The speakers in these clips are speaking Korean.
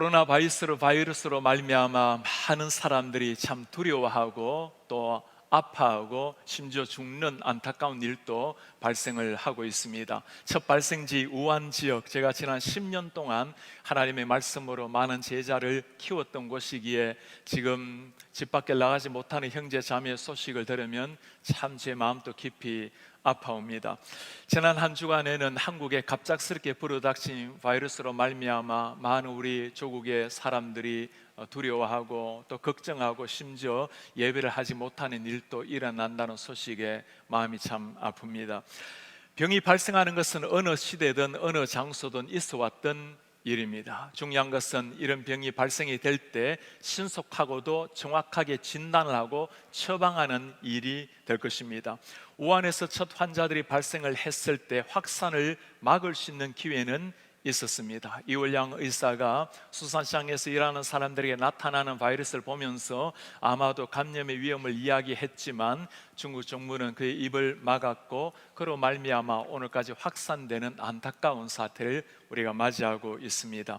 코로나 바이러스로 바이러스로 말미암아 많은 사람들이 참 두려워하고 또 아파하고 심지어 죽는 안타까운 일도 발생을 하고 있습니다. 첫 발생지 우한 지역 제가 지난 10년 동안 하나님의 말씀으로 많은 제자를 키웠던 곳이기에 지금 집 밖에 나가지 못하는 형제 자매의 소식을 들으면 참 제 마음도 깊이 아파옵니다. 지난 한 주간에는 한국에 갑작스럽게 불어닥친 바이러스로 말미암아 많은 우리 조국의 사람들이 어, 두려워하고 또 걱정하고 심지어 예배를 하지 못하는 일도 일어난다는 소식에 마음이 참 아픕니다. 병이 발생하는 것은 어느 시대든 어느 장소든 있어 왔던 일입니다. 중요한 것은 이런 병이 발생이 될 때 신속하고도 정확하게 진단을 하고 처방하는 일이 될 것입니다. 우한에서 첫 환자들이 발생을 했을 때 확산을 막을 수 있는 기회는 있었습니다. 이월양 의사가 수산시장에서 일하는 사람들에게 나타나는 바이러스를 보면서 아마도 감염의 위험을 이야기했지만 중국 정부는 그의 입을 막았고 그로 말미암아 오늘까지 확산되는 안타까운 사태를 우리가 맞이하고 있습니다.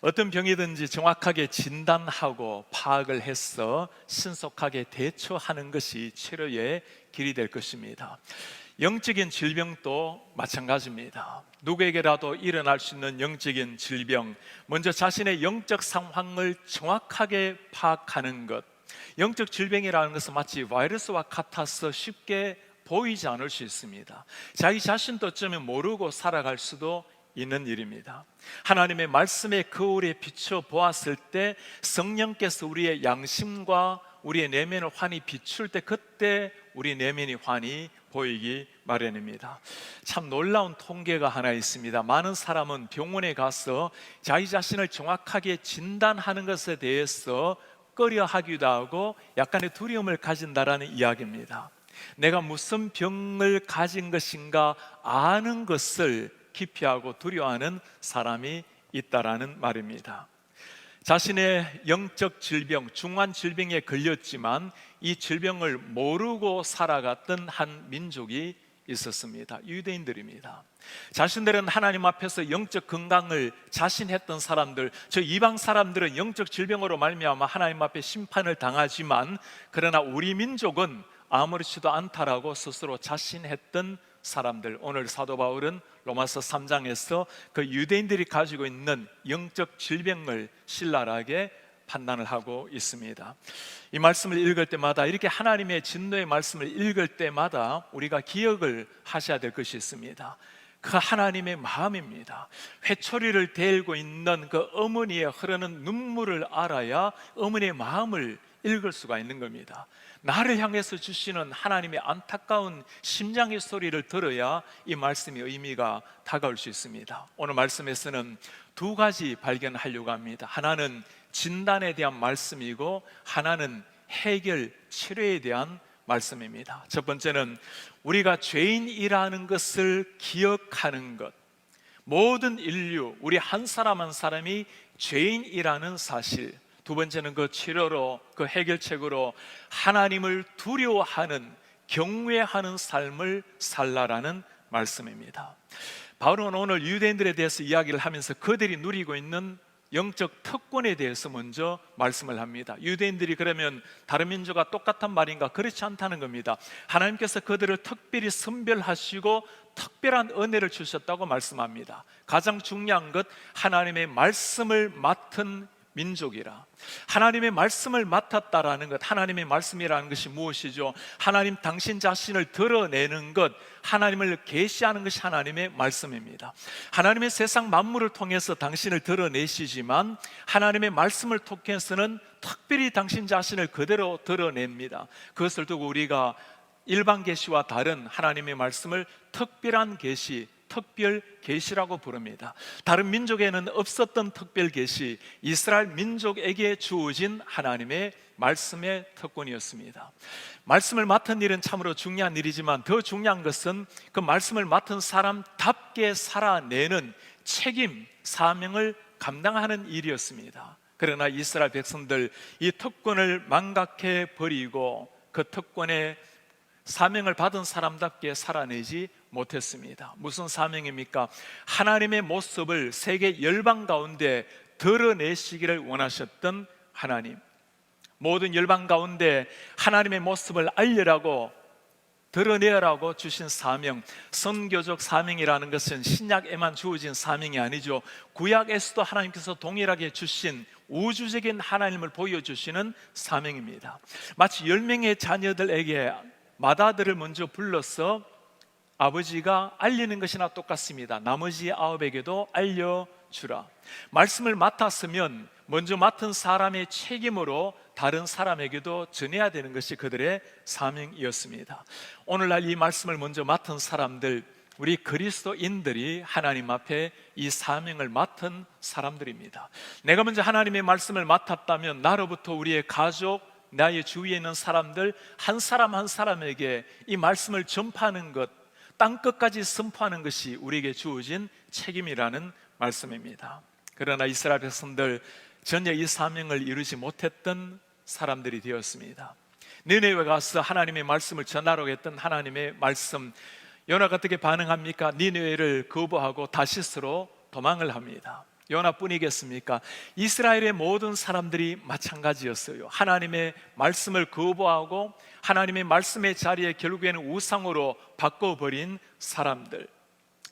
어떤 병이든지 정확하게 진단하고 파악을 해서 신속하게 대처하는 것이 치료의 길이 될 것입니다. 영적인 질병도 마찬가지입니다. 누구에게라도 일어날 수 있는 영적인 질병, 먼저 자신의 영적 상황을 정확하게 파악하는 것. 영적 질병이라는 것은 마치 바이러스와 같아서 쉽게 보이지 않을 수 있습니다. 자기 자신도 어쩌면 모르고 살아갈 수도 있는 일입니다. 하나님의 말씀의 거울에 비춰 보았을 때 성령께서 우리의 양심과 우리의 내면을 환히 비출 때 그때 우리 내면이 환히 보이기 마련입니다. 참 놀라운 통계가 하나 있습니다. 많은 사람은 병원에 가서 자기 자신을 정확하게 진단하는 것에 대해서 꺼려 하기도 하고 약간의 두려움을 가진다라는 이야기입니다. 내가 무슨 병을 가진 것인가 아는 것을 기피하고 두려워하는 사람이 있다라는 말입니다. 자신의 영적 질병, 중한 질병에 걸렸지만 이 질병을 모르고 살아갔던 한 민족이 있었습니다. 유대인들입니다. 자신들은 하나님 앞에서 영적 건강을 자신했던 사람들, 저 이방 사람들은 영적 질병으로 말미암아 하나님 앞에 심판을 당하지만 그러나 우리 민족은 아무렇지도 않다라고 스스로 자신했던 사람들. 오늘 사도 바울은 로마서 3장에서 그 유대인들이 가지고 있는 영적 질병을 신랄하게 판단을 하고 있습니다. 이 말씀을 읽을 때마다 이렇게 하나님의 진노의 말씀을 읽을 때마다 우리가 기억을 하셔야 될 것이 있습니다. 그 하나님의 마음입니다. 회초리를 데고 있는 그 어머니의 흐르는 눈물을 알아야 어머니의 마음을 읽을 수가 있는 겁니다. 나를 향해서 주시는 하나님의 안타까운 심장의 소리를 들어야 이 말씀의 의미가 다가올 수 있습니다. 오늘 말씀에서는 두 가지 발견하려고 합니다. 하나는 진단에 대한 말씀이고 하나는 해결 치료에 대한 말씀입니다. 첫 번째는 우리가 죄인이라는 것을 기억하는 것. 모든 인류, 우리 한 사람 한 사람이 죄인이라는 사실. 두 번째는 그 치료로 그 해결책으로 하나님을 두려워하는 경외하는 삶을 살라라는 말씀입니다. 바울은 오늘 유대인들에 대해서 이야기를 하면서 그들이 누리고 있는 영적 특권에 대해서 먼저 말씀을 합니다. 유대인들이 그러면 다른 민족과 똑같은 말인가? 그렇지 않다는 겁니다. 하나님께서 그들을 특별히 선별하시고 특별한 은혜를 주셨다고 말씀합니다. 가장 중요한 것 하나님의 말씀을 맡은 민족이라. 하나님의 말씀을 맡았다라는 것 하나님의 말씀이라는 것이 무엇이죠? 하나님 당신 자신을 드러내는 것 하나님을 계시하는 것이 하나님의 말씀입니다. 하나님의 세상 만물을 통해서 당신을 드러내시지만 하나님의 말씀을 통해서는 특별히 당신 자신을 그대로 드러냅니다. 그것을 두고 우리가 일반 계시와 다른 하나님의 말씀을 특별한 계시 특별 계시라고 부릅니다. 다른 민족에는 없었던 특별 계시, 이스라엘 민족에게 주어진 하나님의 말씀의 특권이었습니다. 말씀을 맡은 일은 참으로 중요한 일이지만 더 중요한 것은 그 말씀을 맡은 사람답게 살아내는 책임, 사명을 감당하는 일이었습니다. 그러나 이스라엘 백성들 이 특권을 망각해 버리고 그 특권의 사명을 받은 사람답게 살아내지 못했습니다. 무슨 사명입니까? 하나님의 모습을 세계 열방 가운데 드러내시기를 원하셨던 하나님. 모든 열방 가운데 하나님의 모습을 알려라고 드러내라고 주신 사명, 선교적 사명이라는 것은 신약에만 주어진 사명이 아니죠. 구약에서도 하나님께서 동일하게 주신 우주적인 하나님을 보여주시는 사명입니다. 마치 열 명의 자녀들에게 마다들을 먼저 불러서 아버지가 알리는 것이나 똑같습니다. 나머지 아홉에게도 알려주라. 말씀을 맡았으면 먼저 맡은 사람의 책임으로 다른 사람에게도 전해야 되는 것이 그들의 사명이었습니다. 오늘날 이 말씀을 먼저 맡은 사람들, 우리 그리스도인들이 하나님 앞에 이 사명을 맡은 사람들입니다. 내가 먼저 하나님의 말씀을 맡았다면 나로부터 우리의 가족, 나의 주위에 있는 사람들 한 사람 한 사람에게 이 말씀을 전파하는 것, 땅 끝까지 선포하는 것이 우리에게 주어진 책임이라는 말씀입니다. 그러나 이스라엘 백성들 전혀 이 사명을 이루지 못했던 사람들이 되었습니다. 니네웨 가서 하나님의 말씀을 전하라고 했던 하나님의 말씀 요나가 어떻게 반응합니까? 니네웨를 거부하고 다시스로 도망을 합니다. 요나뿐이겠습니까? 이스라엘의 모든 사람들이 마찬가지였어요. 하나님의 말씀을 거부하고 하나님의 말씀의 자리에 결국에는 우상으로 바꿔버린 사람들.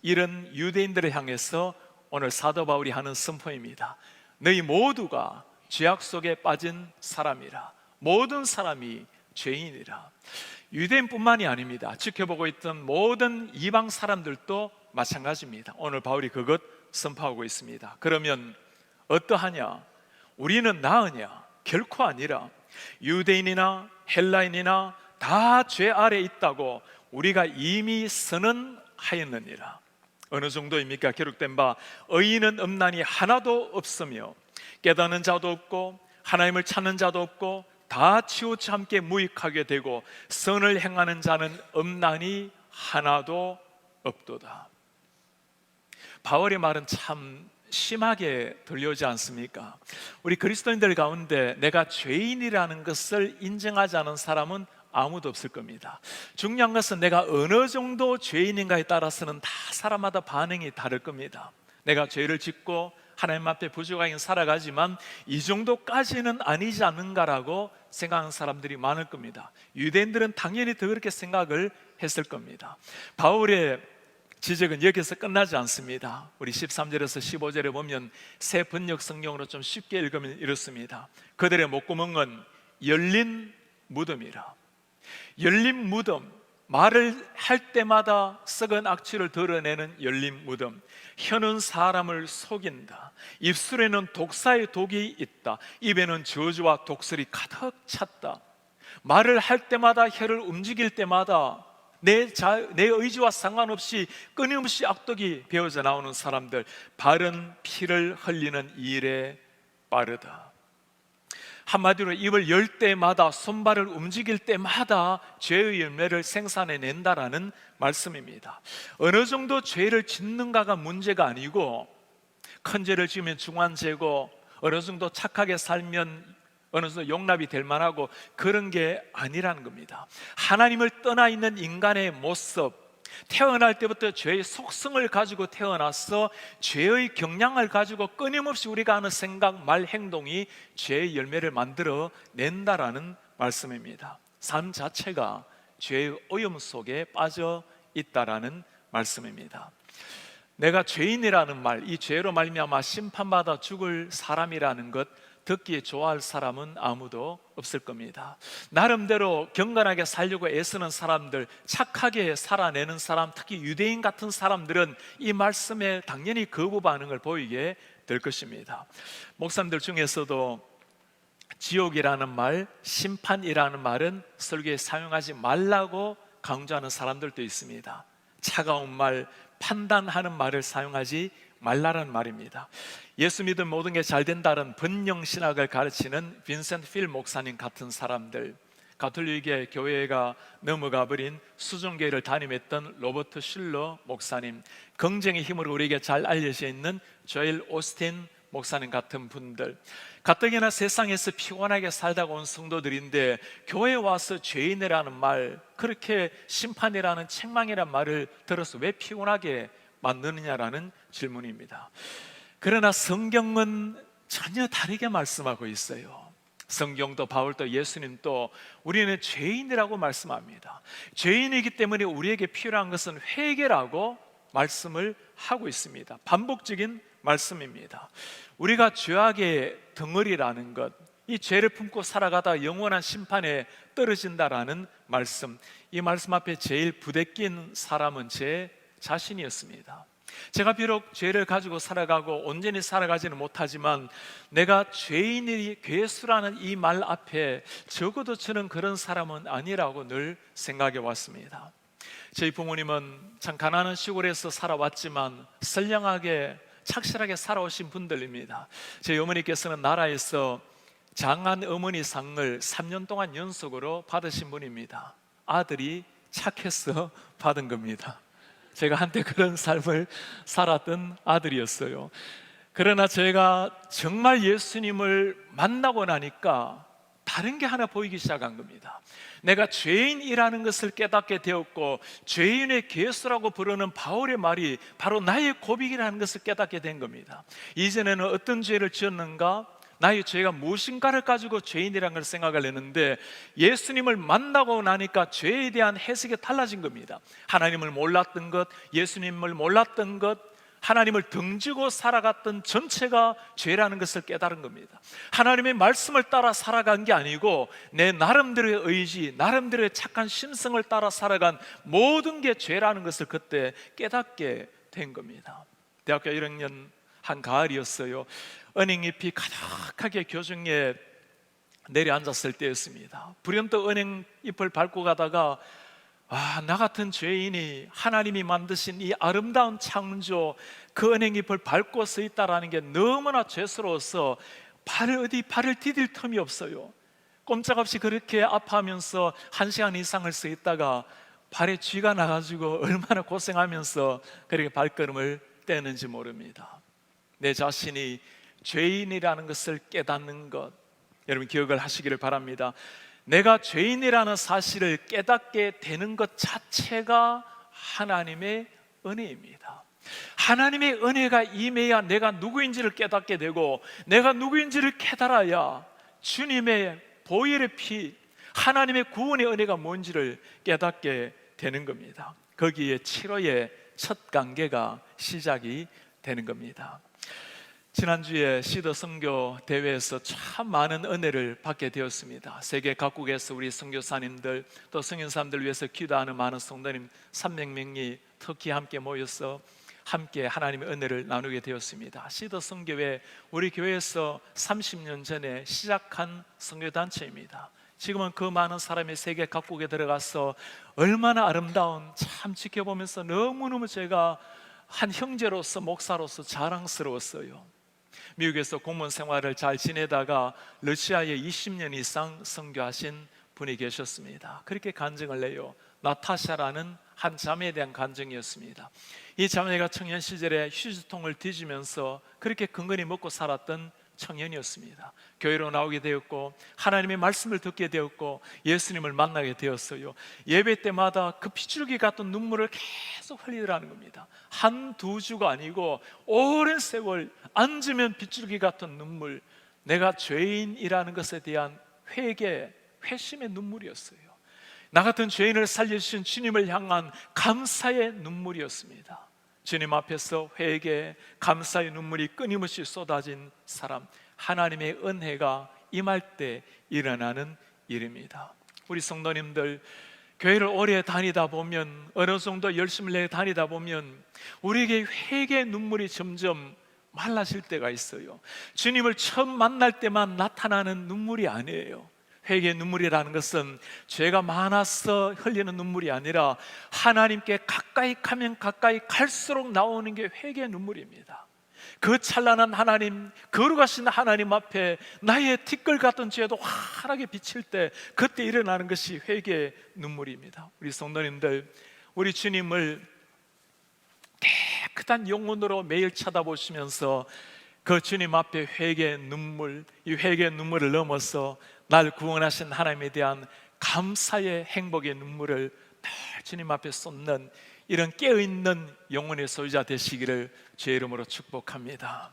이런 유대인들을 향해서 오늘 사도 바울이 하는 선포입니다. 너희 모두가 죄악 속에 빠진 사람이라. 모든 사람이 죄인이라. 유대인뿐만이 아닙니다. 지켜보고 있던 모든 이방 사람들도 마찬가지입니다. 오늘 바울이 그것 선포하고 있습니다. 그러면 어떠하냐? 우리는 나으냐? 결코 아니라 유대인이나 헬라인이나 다 죄 아래 있다고 우리가 이미 선언하였느니라. 어느 정도입니까? 기록된 바 의인은 없나니 하나도 없으며 깨닫는 자도 없고 하나님을 찾는 자도 없고 다 치우치 함께 무익하게 되고 선을 행하는 자는 없나니 하나도 없도다. 바울의 말은 참 심하게 들려오지 않습니까? 우리 그리스도인들 가운데 내가 죄인이라는 것을 인정하지 않은 사람은 아무도 없을 겁니다. 중요한 것은 내가 어느 정도 죄인인가에 따라서는 다 사람마다 반응이 다를 겁니다. 내가 죄를 짓고 하나님 앞에 부족하게 살아가지만 이 정도까지는 아니지 않는가라고 생각하는 사람들이 많을 겁니다. 유대인들은 당연히 더 그렇게 생각을 했을 겁니다. 바울의 지적은 여기서 끝나지 않습니다. 우리 13절에서 15절에 보면 새 번역 성경으로 좀 쉽게 읽으면 이렇습니다. 그들의 목구멍은 열린 무덤이라. 열린 무덤, 말을 할 때마다 썩은 악취를 드러내는 열린 무덤. 혀는 사람을 속인다. 입술에는 독사의 독이 있다. 입에는 저주와 독설이 가득 찼다. 말을 할 때마다 혀를 움직일 때마다 내, 자, 내 의지와 상관없이 끊임없이 악독이 배어져 나오는 사람들 바른 피를 흘리는 일에 빠르다. 한마디로 입을 열 때마다 손발을 움직일 때마다 죄의 열매를 생산해 낸다라는 말씀입니다. 어느 정도 죄를 짓는가가 문제가 아니고 큰 죄를 지으면 중한 죄고 어느 정도 착하게 살면 어느 정도 용납이 될 만하고 그런 게 아니라는 겁니다. 하나님을 떠나 있는 인간의 모습, 태어날 때부터 죄의 속성을 가지고 태어나서 죄의 경향을 가지고 끊임없이 우리가 하는 생각, 말, 행동이 죄의 열매를 만들어 낸다라는 말씀입니다. 삶 자체가 죄의 오염 속에 빠져 있다라는 말씀입니다. 내가 죄인이라는 말, 이 죄로 말미암아 심판받아 죽을 사람이라는 것 듣기에 좋아할 사람은 아무도 없을 겁니다. 나름대로 경건하게 살려고 애쓰는 사람들, 착하게 살아내는 사람, 특히 유대인 같은 사람들은 이 말씀에 당연히 거부 반응을 보이게 될 것입니다. 목사님들 중에서도 지옥이라는 말, 심판이라는 말은 설교에 사용하지 말라고 강조하는 사람들도 있습니다. 차가운 말, 판단하는 말을 사용하지 말라는 말입니다. 예수 믿음 모든 게 잘 된다는 번영 신학을 가르치는 빈센트 필 목사님 같은 사람들, 가톨릭의 교회가 넘어가 버린 수종교회를 담임했던 로버트 실러 목사님, 긍정의 힘으로 우리에게 잘 알려져 있는 조엘 오스틴 목사님 같은 분들, 가뜩이나 세상에서 피곤하게 살다가 온 성도들인데 교회에 와서 죄인이라는 말, 그렇게 심판이라는 책망이라는 말을 들어서 왜 피곤하게 만드느냐라는 질문입니다. 그러나 성경은 전혀 다르게 말씀하고 있어요. 성경도 바울도 예수님도 우리는 죄인이라고 말씀합니다. 죄인이기 때문에 우리에게 필요한 것은 회개라고 말씀을 하고 있습니다. 반복적인 말씀입니다. 우리가 죄악의 덩어리라는 것, 이 죄를 품고 살아가다 영원한 심판에 떨어진다라는 말씀, 이 말씀 앞에 제일 부대낀 사람은 제 자신이었습니다. 제가 비록 죄를 가지고 살아가고 온전히 살아가지는 못하지만 내가 죄인이 괴수라는 이 말 앞에 적어도 저는 그런 사람은 아니라고 늘 생각해 왔습니다. 저희 부모님은 참 가난한 시골에서 살아왔지만 선량하게 착실하게 살아오신 분들입니다. 저희 어머니께서는 나라에서 장한 어머니 상을 3년 동안 연속으로 받으신 분입니다. 아들이 착해서 받은 겁니다. 제가 한때 그런 삶을 살았던 아들이었어요. 그러나 제가 정말 예수님을 만나고 나니까 다른 게 하나 보이기 시작한 겁니다. 내가 죄인이라는 것을 깨닫게 되었고 죄인의 개수라고 부르는 바울의 말이 바로 나의 고백이라는 것을 깨닫게 된 겁니다. 이전에는 어떤 죄를 지었는가? 나의 죄가 무엇인가를 가지고 죄인이라는 걸 생각을 했는데 예수님을 만나고 나니까 죄에 대한 해석이 달라진 겁니다. 하나님을 몰랐던 것, 예수님을 몰랐던 것, 하나님을 등지고 살아갔던 전체가 죄라는 것을 깨달은 겁니다. 하나님의 말씀을 따라 살아간 게 아니고 내 나름대로의 의지, 나름대로의 착한 심성을 따라 살아간 모든 게 죄라는 것을 그때 깨닫게 된 겁니다. 대학교 1학년 한 가을이었어요. 은행잎이 가득하게 교정에 내려앉았을 때였습니다. 불현듯 은행잎을 밟고 가다가 아, 나 같은 죄인이 하나님이 만드신 이 아름다운 창조 그 은행잎을 밟고 서 있다라는 게 너무나 죄스러워서 발을 어디 발을 디딜 틈이 없어요. 꼼짝없이 그렇게 아파하면서 한 시간 이상을 서 있다가 발에 쥐가 나가지고 얼마나 고생하면서 그렇게 발걸음을 떼는지 모릅니다. 내 자신이 죄인이라는 것을 깨닫는 것 여러분 기억을 하시기를 바랍니다. 내가 죄인이라는 사실을 깨닫게 되는 것 자체가 하나님의 은혜입니다. 하나님의 은혜가 임해야 내가 누구인지를 깨닫게 되고 내가 누구인지를 깨달아야 주님의 보혈의 피, 하나님의 구원의 은혜가 뭔지를 깨닫게 되는 겁니다. 거기에 7호의 첫 관계가 시작이 되는 겁니다. 지난주에 시더 선교 대회에서 참 많은 은혜를 받게 되었습니다. 세계 각국에서 우리 선교사님들 또 성인사람들 위해서 기도하는 많은 성도님 300명이 특히 함께 모여서 함께 하나님의 은혜를 나누게 되었습니다. 시더 선교회 우리 교회에서 30년 전에 시작한 선교 단체입니다. 지금은 그 많은 사람이 세계 각국에 들어가서 얼마나 아름다운 참 지켜보면서 너무너무 제가 한 형제로서 목사로서 자랑스러웠어요. 미국에서 공무원 생활을 잘 지내다가 러시아에 20년 이상 선교하신 분이 계셨습니다. 그렇게 간증을 내요. 나타샤라는 한 자매에 대한 간증이었습니다. 이 자매가 청년 시절에 휴지통을 뒤지면서 그렇게 근근히 먹고 살았던 청년이었습니다. 교회로 나오게 되었고 하나님의 말씀을 듣게 되었고 예수님을 만나게 되었어요. 예배 때마다 그 피줄기 같은 눈물을 계속 흘리더라는 겁니다. 한 두 주가 아니고 오랜 세월 앉으면 빗줄기 같은 눈물, 내가 죄인이라는 것에 대한 회개, 회심의 눈물이었어요. 나 같은 죄인을 살려주신 주님을 향한 감사의 눈물이었습니다. 주님 앞에서 회개, 감사의 눈물이 끊임없이 쏟아진 사람, 하나님의 은혜가 임할 때 일어나는 일입니다. 우리 성도님들, 교회를 오래 다니다 보면, 어느 정도 열심을 내 다니다 보면, 우리에게 회개 눈물이 점점 말라질 때가 있어요. 주님을 처음 만날 때만 나타나는 눈물이 아니에요. 회개의 눈물이라는 것은 죄가 많아서 흘리는 눈물이 아니라 하나님께 가까이 가면 가까이 갈수록 나오는 게 회개의 눈물입니다. 그 찬란한 하나님, 거룩하신 하나님 앞에 나의 티끌 같은 죄도 환하게 비칠 때 그때 일어나는 것이 회개의 눈물입니다. 우리 성도님들, 우리 주님을 깨끗한 영혼으로 매일 쳐다보시면서 그 주님 앞에 회개의 눈물, 이 회개의 눈물을 넘어서 날 구원하신 하나님에 대한 감사의 행복의 눈물을 늘 주님 앞에 쏟는 이런 깨어있는 영혼의 소유자 되시기를 주의 이름으로 축복합니다.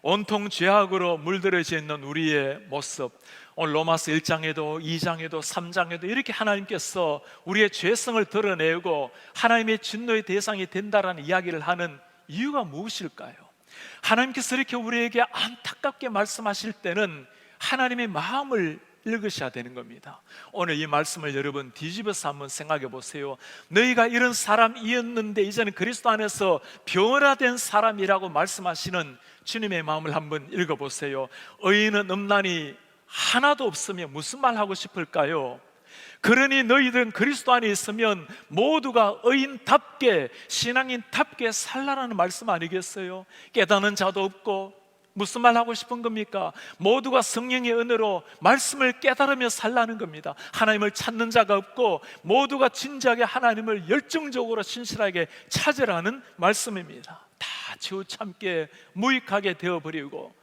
온통 죄악으로 물들어져 있는 우리의 모습. 오늘 로마서 1장에도 2장에도 3장에도 이렇게 하나님께서 우리의 죄성을 드러내고 하나님의 진노의 대상이 된다라는 이야기를 하는 이유가 무엇일까요? 하나님께서 이렇게 우리에게 안타깝게 말씀하실 때는 하나님의 마음을 읽으셔야 되는 겁니다. 오늘 이 말씀을 여러분 뒤집어서 한번 생각해 보세요. 너희가 이런 사람이었는데 이제는 그리스도 안에서 변화된 사람이라고 말씀하시는 주님의 마음을 한번 읽어 보세요. 의인은 없나니 하나도 없으면 무슨 말 하고 싶을까요? 그러니 너희들은 그리스도 안에 있으면 모두가 의인답게 신앙인답게 살라라는 말씀 아니겠어요? 깨닫는 자도 없고 무슨 말 하고 싶은 겁니까? 모두가 성령의 은혜로 말씀을 깨달으며 살라는 겁니다. 하나님을 찾는 자가 없고 모두가 진지하게 하나님을 열정적으로 신실하게 찾으라는 말씀입니다. 다 지우참게 무익하게 되어버리고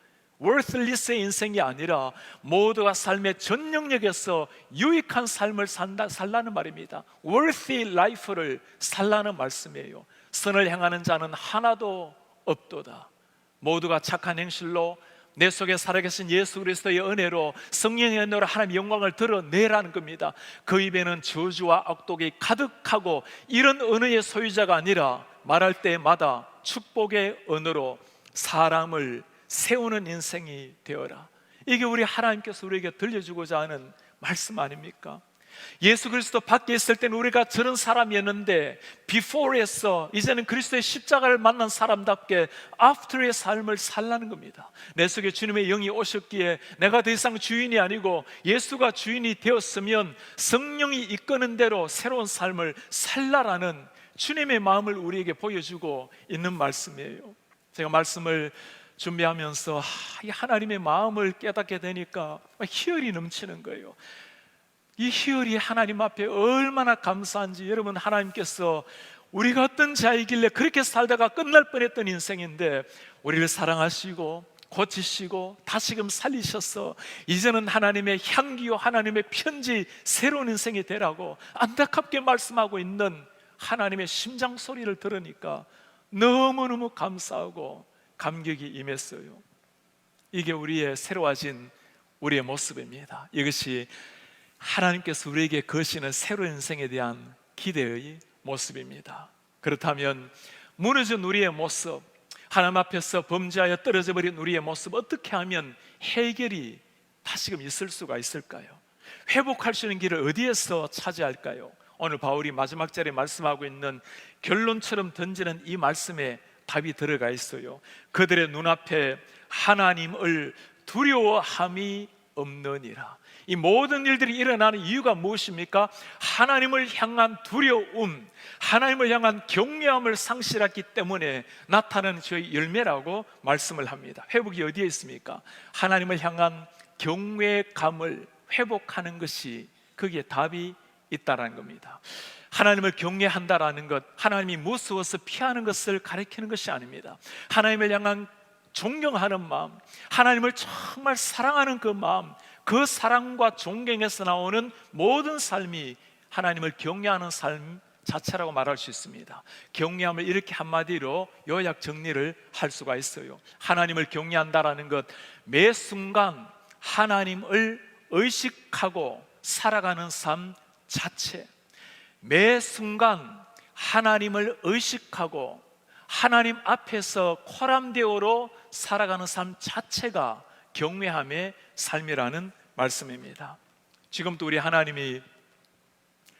worthless의 인생이 아니라 모두가 삶의 전 영역에서 유익한 삶을 산다, 살라는 말입니다. worthy life를 살라는 말씀이에요. 선을 행하는 자는 하나도 없도다. 모두가 착한 행실로 내 속에 살아계신 예수 그리스도의 은혜로 성령의 은혜로 하나님의 영광을 드러내라는 겁니다. 그 입에는 저주와 악독이 가득하고 이런 은혜의 소유자가 아니라 말할 때마다 축복의 언어로 사람을 세우는 인생이 되어라. 이게 우리 하나님께서 우리에게 들려주고자 하는 말씀 아닙니까? 예수 그리스도 밖에 있을 때는 우리가 저런 사람이었는데 before에서 이제는 그리스도의 십자가를 만난 사람답게 after의 삶을 살라는 겁니다. 내 속에 주님의 영이 오셨기에 내가 더 이상 주인이 아니고 예수가 주인이 되었으면 성령이 이끄는 대로 새로운 삶을 살라라는 주님의 마음을 우리에게 보여주고 있는 말씀이에요. 제가 말씀을 준비하면서 하나님의 마음을 깨닫게 되니까 희열이 넘치는 거예요. 이 희열이 하나님 앞에 얼마나 감사한지 여러분 하나님께서 우리가 어떤 자이길래 그렇게 살다가 끝날 뻔했던 인생인데 우리를 사랑하시고 고치시고 다시금 살리셔서 이제는 하나님의 향기요 하나님의 편지 새로운 인생이 되라고 안타깝게 말씀하고 있는 하나님의 심장 소리를 들으니까 너무너무 감사하고 감격이 임했어요. 이게 우리의 새로워진 우리의 모습입니다. 이것이 하나님께서 우리에게 거시는 새로운 인생에 대한 기대의 모습입니다. 그렇다면 무너진 우리의 모습, 하나님 앞에서 범죄하여 떨어져 버린 우리의 모습 어떻게 하면 해결이 다시금 있을 수가 있을까요? 회복할 수 있는 길을 어디에서 차지할까요? 오늘 바울이 마지막 절에 말씀하고 있는 결론처럼 던지는 이 말씀에 답이 들어가 있어요. 그들의 눈앞에 하나님을 두려워함이 없느니라. 이 모든 일들이 일어나는 이유가 무엇입니까? 하나님을 향한 두려움, 하나님을 향한 경외함을 상실했기 때문에 나타나는 저의 열매라고 말씀을 합니다. 회복이 어디에 있습니까? 하나님을 향한 경외감을 회복하는 것이 거기에 답이 있다라는 겁니다. 하나님을 경외한다라는 것, 하나님이 무서워서 피하는 것을 가리키는 것이 아닙니다. 하나님을 향한 존경하는 마음, 하나님을 정말 사랑하는 그 마음, 그 사랑과 존경에서 나오는 모든 삶이 하나님을 경외하는 삶 자체라고 말할 수 있습니다. 경외함을 이렇게 한마디로 요약 정리를 할 수가 있어요. 하나님을 경외한다라는 것, 매 순간 하나님을 의식하고 살아가는 삶 자체. 매 순간 하나님을 의식하고 하나님 앞에서 코람데오로 살아가는 삶 자체가 경외함의 삶이라는 말씀입니다. 지금도 우리 하나님이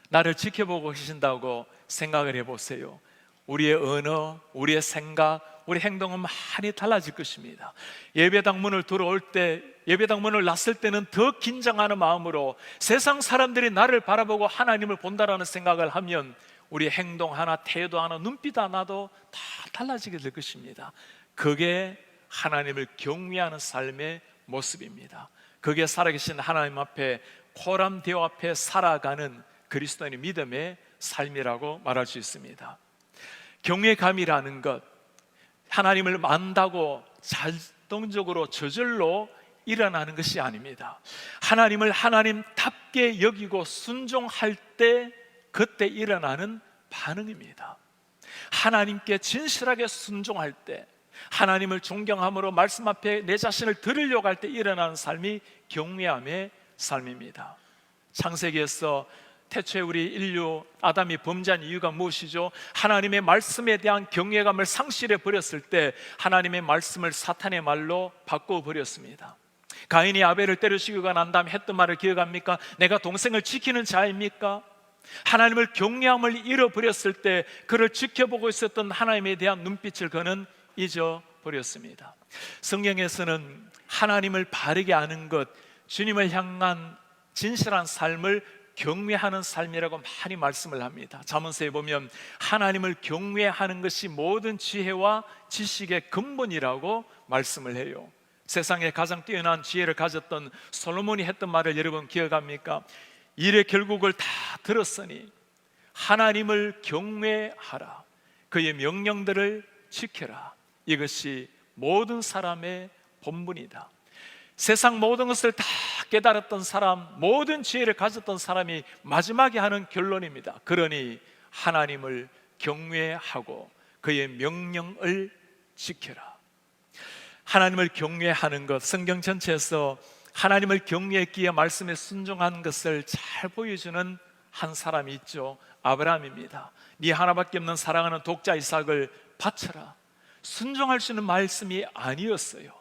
나를 지켜보고 계신다고 생각을 해보세요. 우리의 언어, 우리의 생각, 우리 행동은 많이 달라질 것입니다. 예배당 문을 들어올 때, 예배당 문을 났을 때는 더 긴장하는 마음으로 세상 사람들이 나를 바라보고 하나님을 본다라는 생각을 하면 우리 행동 하나, 태도 하나, 눈빛 하나도 다 달라지게 될 것입니다. 그게 하나님을 경외하는 삶의 모습입니다. 그게 살아계신 하나님 앞에 코람대오 앞에 살아가는 그리스도인의 믿음의 삶이라고 말할 수 있습니다. 경외감이라는 것, 하나님을 만다고 자동적으로 저절로 일어나는 것이 아닙니다. 하나님을 하나님답게 여기고 순종할 때 그때 일어나는 반응입니다. 하나님께 진실하게 순종할 때 하나님을 존경함으로 말씀 앞에 내 자신을 들으려고 할 때 일어나는 삶이 경외함의 삶입니다. 창세기에서 태초에 우리 인류 아담이 범죄한 이유가 무엇이죠? 하나님의 말씀에 대한 경외감을 상실해 버렸을 때 하나님의 말씀을 사탄의 말로 바꿔 버렸습니다. 가인이 아벨을 때려 죽이고 난 다음에 했던 말을 기억합니까? 내가 동생을 지키는 자입니까? 하나님을 경외함을 잃어버렸을 때 그를 지켜보고 있었던 하나님에 대한 눈빛을 그는 잊어버렸습니다. 성경에서는 하나님을 바르게 아는 것, 주님을 향한 진실한 삶을 경외하는 삶이라고 많이 말씀을 합니다. 자문서에 보면 하나님을 경외하는 것이 모든 지혜와 지식의 근본이라고 말씀을 해요. 세상에 가장 뛰어난 지혜를 가졌던 솔로몬이 했던 말을 여러분 기억합니까? 일의 결국을 다 들었으니 하나님을 경외하라. 그의 명령들을 지켜라. 이것이 모든 사람의 본분이다. 세상 모든 것을 다 깨달았던 사람, 모든 지혜를 가졌던 사람이 마지막에 하는 결론입니다. 그러니 하나님을 경외하고 그의 명령을 지켜라. 하나님을 경외하는 것, 성경 전체에서 하나님을 경외했기에 말씀에 순종한 것을 잘 보여주는 한 사람이 있죠. 아브라함입니다. 네 하나밖에 없는 사랑하는 독자 이삭을 바쳐라. 순종할 수 있는 말씀이 아니었어요.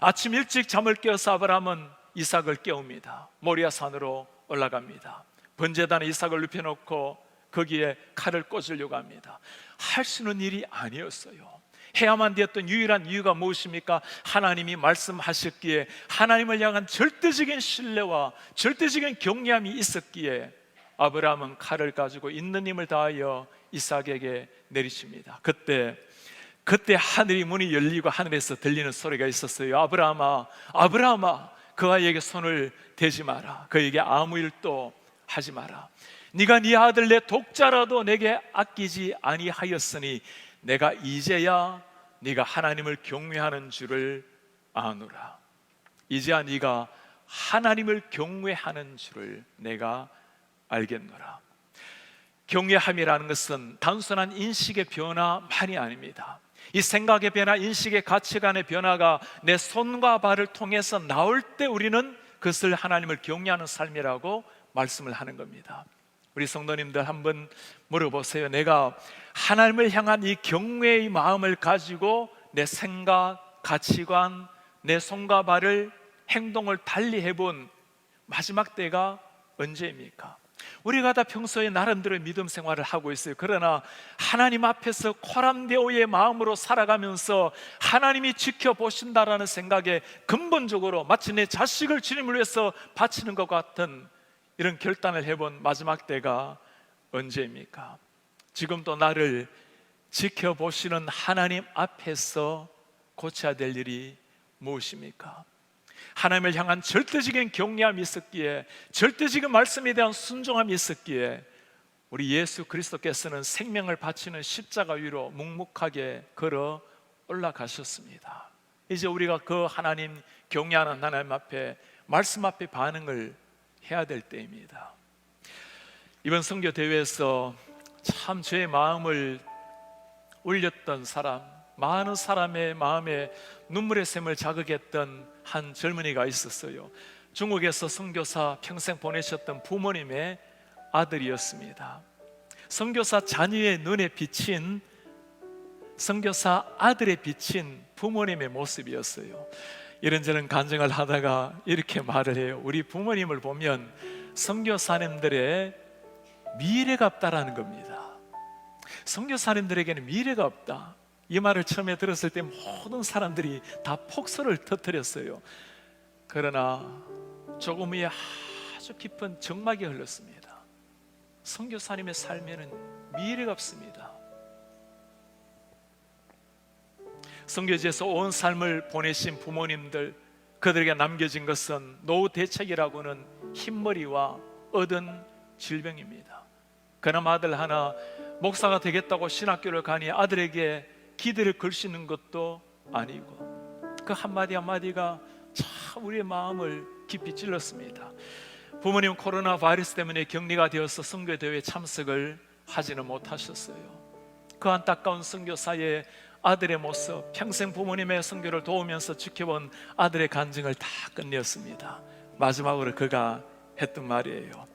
아침 일찍 잠을 깨어서 아브라함은 이삭을 깨웁니다. 모리아 산으로 올라갑니다. 번제단에 이삭을 눕혀놓고 거기에 칼을 꽂으려고 합니다. 할 수 있는 일이 아니었어요. 해야만 되었던 유일한 이유가 무엇입니까? 하나님이 말씀하셨기에 하나님을 향한 절대적인 신뢰와 절대적인 경외함이 있었기에 아브라함은 칼을 가지고 있는 힘을 다하여 이삭에게 내리십니다. 그때 그때 하늘이 문이 열리고 하늘에서 들리는 소리가 있었어요. 아브라함아, 아브라함아, 그 아이에게 손을 대지 마라. 그에게 아무 일도 하지 마라. 네가 네 아들 내 독자라도 내게 아끼지 아니하였으니 내가 이제야 네가 하나님을 경외하는 줄을 아노라. 이제야 네가 하나님을 경외하는 줄을 내가 알겠노라. 경외함이라는 것은 단순한 인식의 변화만이 아닙니다. 이 생각의 변화, 인식의 가치관의 변화가 내 손과 발을 통해서 나올 때 우리는 그것을 하나님을 경외하는 삶이라고 말씀을 하는 겁니다. 우리 성도님들 한번 물어보세요. 내가 하나님을 향한 이 경외의 마음을 가지고 내 생각, 가치관, 내 손과 발을 행동을 달리 해본 마지막 때가 언제입니까? 우리가 다 평소에 나름대로 믿음 생활을 하고 있어요. 그러나 하나님 앞에서 코람데오의 마음으로 살아가면서 하나님이 지켜보신다라는 생각에 근본적으로 마치 내 자식을 주님을 위해서 바치는 것 같은 이런 결단을 해본 마지막 때가 언제입니까? 지금 또 나를 지켜보시는 하나님 앞에서 고쳐야 될 일이 무엇입니까? 하나님을 향한 절대적인 경외함이 있었기에 절대적인 말씀에 대한 순종함이 있었기에 우리 예수 그리스도께서는 생명을 바치는 십자가 위로 묵묵하게 걸어 올라가셨습니다. 이제 우리가 그 하나님 경외하는 하나님 앞에 말씀 앞에 반응을 해야 될 때입니다. 이번 선교 대회에서 참제 마음을 울렸던 사람, 많은 사람의 마음에 눈물의 샘을 자극했던 한 젊은이가 있었어요. 중국에서 선교사 평생 보내셨던 부모님의 아들이었습니다. 선교사 자녀의 눈에 비친 선교사 아들의 비친 부모님의 모습이었어요. 이런저런 간증을 하다가 이렇게 말을 해요. 우리 부모님을 보면 선교사님들의 미래가 없다라는 겁니다. 선교사님들에게는 미래가 없다. 이 말을 처음에 들었을 때 모든 사람들이 다 폭소를 터뜨렸어요. 그러나 조금 후에 아주 깊은 정막이 흘렀습니다. 선교사님의 삶에는 미래가 없습니다. 선교지에서 온 삶을 보내신 부모님들 그들에게 남겨진 것은 노후 대책이라고는 흰머리와 얻은 질병입니다. 그나마 아들 하나 목사가 되겠다고 신학교를 가니 아들에게 기대를 걸수 있는 것도 아니고 그 한마디 한마디가 참 우리의 마음을 깊이 찔렀습니다. 부모님 코로나 바이러스 때문에 격리가 되어서 선교 대회 참석을 하지는 못하셨어요. 그 안타까운 선교사의 아들의 모습, 평생 부모님의 성교를 도우면서 지켜본 아들의 간증을 다 끝내었습니다. 마지막으로 그가 했던 말이에요.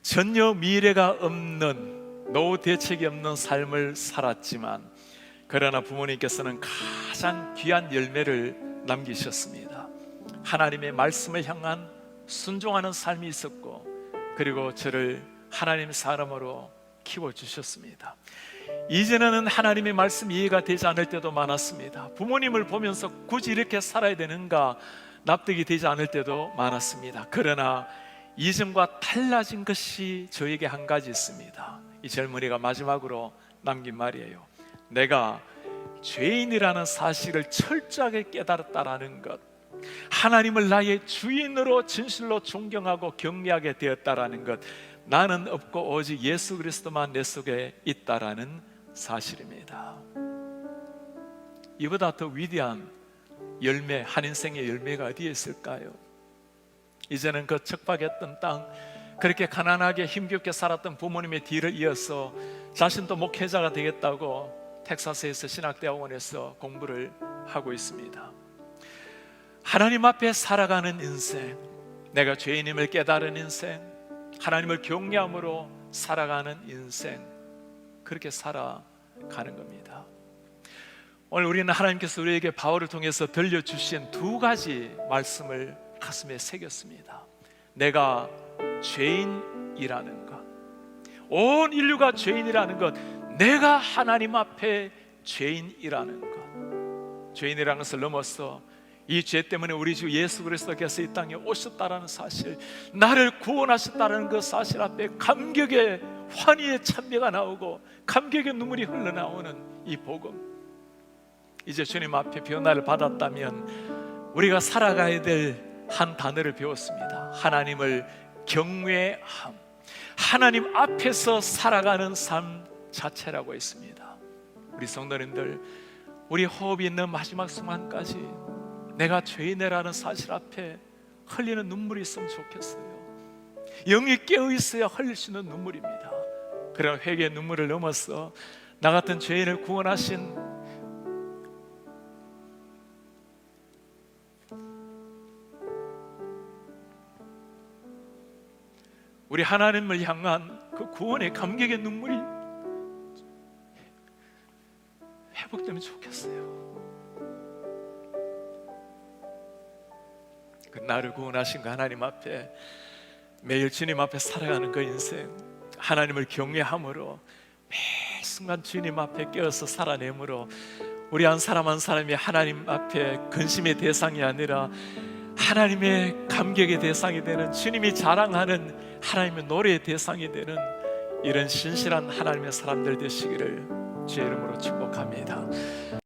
전혀 미래가 없는 노후 대책이 없는 삶을 살았지만 그러나 부모님께서는 가장 귀한 열매를 남기셨습니다. 하나님의 말씀을 향한 순종하는 삶이 있었고 그리고 저를 하나님 사람으로 키워 주셨습니다. 이제는 하나님의 말씀 이해가 되지 않을 때도 많았습니다. 부모님을 보면서 굳이 이렇게 살아야 되는가 납득이 되지 않을 때도 많았습니다. 그러나 이전과 달라진 것이 저에게 한 가지 있습니다. 이 젊은이가 마지막으로 남긴 말이에요. 내가 죄인이라는 사실을 철저하게 깨달았다라는 것. 하나님을 나의 주인으로 진실로 존경하고 경외하게 되었다라는 것. 나는 없고 오직 예수 그리스도만 내 속에 있다라는 사실입니다. 이보다 더 위대한 열매, 한 인생의 열매가 어디에 있을까요? 이제는 그 척박했던 땅, 그렇게 가난하게 힘겹게 살았던 부모님의 뒤를 이어서 자신도 목회자가 되겠다고 텍사스에서 신학대학원에서 공부를 하고 있습니다. 하나님 앞에 살아가는 인생, 내가 죄인임을 깨달은 인생, 하나님을 경외함으로 살아가는 인생, 그렇게 살아가는 겁니다. 오늘 우리는 하나님께서 우리에게 바울을 통해서 들려주신 두 가지 말씀을 가슴에 새겼습니다. 내가 죄인이라는 것, 온 인류가 죄인이라는 것, 내가 하나님 앞에 죄인이라는 것, 죄인이라는 것을 넘어서 이 죄 때문에 우리 주 예수 그리스도께서 이 땅에 오셨다라는 사실, 나를 구원하셨다는 그 사실 앞에 감격의 환희의 찬미가 나오고 감격의 눈물이 흘러나오는 이 복음. 이제 주님 앞에 변화를 받았다면 우리가 살아가야 될 한 단어를 배웠습니다. 하나님을 경외함. 하나님 앞에서 살아가는 삶 자체라고 했습니다. 우리 성도님들, 우리 호흡이 있는 마지막 순간까지 내가 죄인이라는 사실 앞에 흘리는 눈물이 있으면 좋겠어요. 영이 깨어 있어야 흘릴 수 있는 눈물입니다. 그런 회개의 눈물을 넘어서 나 같은 죄인을 구원하신 우리 하나님을 향한 그 구원의 감격의 눈물이 좋겠어요. 그 나를 구원하신 그 하나님 앞에 매일 주님 앞에 살아가는 그 인생 하나님을 경외함으로 매 순간 주님 앞에 깨어서 살아내므로 우리 한 사람 한 사람이 하나님 앞에 근심의 대상이 아니라 하나님의 감격의 대상이 되는 주님이 자랑하는 하나님의 노래의 대상이 되는 이런 신실한 하나님의 사람들 되시기를 주의 이름으로 축복합니다.